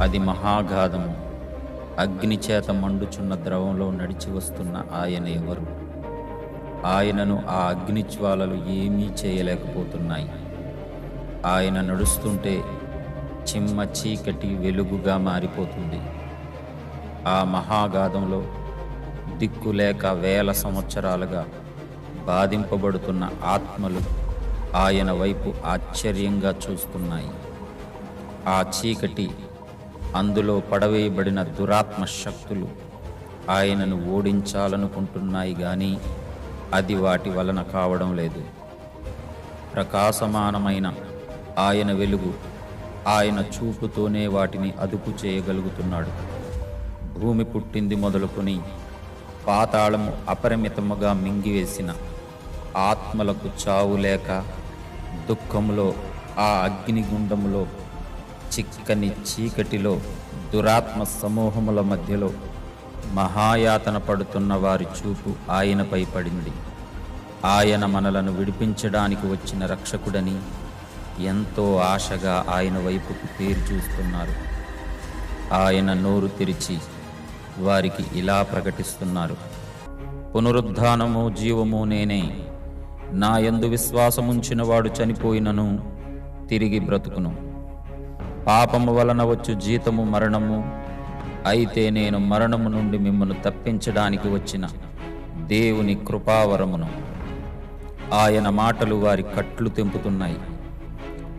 అది మహాగాధము అగ్నిచేత మండుచున్న ద్రవంలో నడిచి వస్తున్న ఆయన ఎవరు? ఆయనను ఆ అగ్నిజ్వాలలు ఏమీ చేయలేకపోతున్నాయి. ఆయన నడుస్తుంటే చిమ్మ చీకటి వెలుగుగా మారిపోతుంది. ఆ మహాగాధంలో దిక్కులేక వేల సంవత్సరాలుగా బాధింపబడుతున్న ఆత్మలు ఆయన వైపు ఆశ్చర్యంగా చూస్తున్నాయి. ఆ చీకటి అందులో పడవేయబడిన దురాత్మ శక్తులు ఆయనను ఓడించాలనుకుంటున్నాయి కానీ అది వాటి వలన కావడం లేదు. ప్రకాశమానమైన ఆయన వెలుగు ఆయన చూపుతోనే వాటిని అదుపు చేయగలుగుతున్నాడు. భూమి పుట్టింది మొదలుకొని పాతాళము అపరిమితముగా మింగివేసిన ఆత్మలకు చావు లేక దుఃఖములో ఆ అగ్నిగుండములో చిక్కని చీకటిలో దురాత్మ సమూహముల మధ్యలో మహాయాతన పడుతున్న వారి చూపు ఆయనపై పడింది. ఆయన మనలను విడిపించడానికి వచ్చిన రక్షకుడని ఎంతో ఆశగా ఆయన వైపుకు పేరు చూస్తున్నారు. ఆయన నోరు తెరిచి వారికి ఇలా ప్రకటిస్తున్నారు. పునరుద్ధానము జీవము నేనే నా యందు విశ్వాసముంచినవాడు చనిపోయినను తిరిగి బ్రతుకును. పాపము వలన వచ్చు జీతము మరణము. అయితే నేను మరణము నుండి మిమ్మను తప్పించడానికి వచ్చిన దేవుని కృపావరమును. ఆయన మాటలు వారి కట్లు తెంపుతున్నాయి.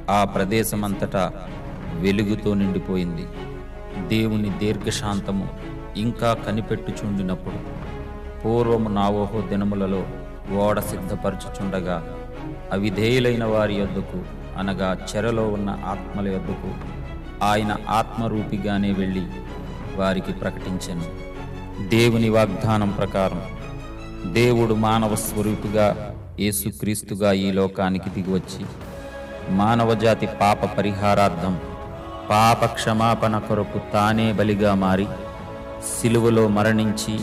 ఆ ప్రదేశమంతటా వెలుగుతో నిండిపోయింది. దేవుని దీర్ఘశాంతము ఇంకా కనిపెట్టుచుండినప్పుడు పూర్వము నావోహో దినములలో ఓడ సిద్ధపరచుచుండగా అవిధేయులైన వారి యొద్దకు అనగా చెరలో ఉన్న ఆత్మల యొద్దకు ఆయన ఆత్మరూపిగానే వెళ్ళి వారికి ప్రకటించను. దేవుని వాగ్దానం ప్రకారం దేవుడు మానవ స్వరూపిగా యేసుక్రీస్తుగా ఈ లోకానికి దిగివచ్చి మానవజాతి పాప పరిహారార్థం పాప క్షమాపణ కొరకు తానే బలిగా మారి సిలువలో మరణించి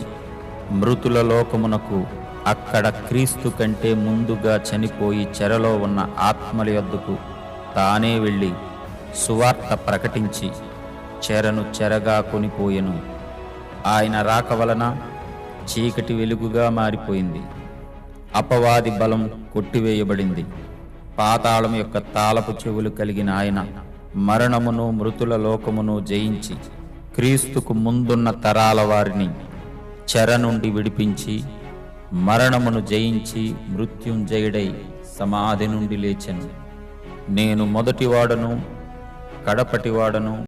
మృతుల లోకమునకు అక్కడ క్రీస్తు కంటే ముందుగా చనిపోయి చెరలో ఉన్న ఆత్మల యొద్దకు తానే వెళ్ళి సువార్త ప్రకటించి చెరను చెరగా కొనిపోయెను. ఆయన రాక వలన చీకటి వెలుగుగా మారిపోయింది. అపవాది బలం కొట్టివేయబడింది. పాతాళం యొక్క తాళపు చెవులు కలిగిన ఆయన మరణమును మృతుల లోకమును జయించి క్రీస్తుకు ముందున్న తరాల వారిని చెర నుండి విడిపించి మరణమును జయించి మృత్యుంజయుడై సమాధి నుండి లేచెను. నేను మొదటివాడను కడపటివాడను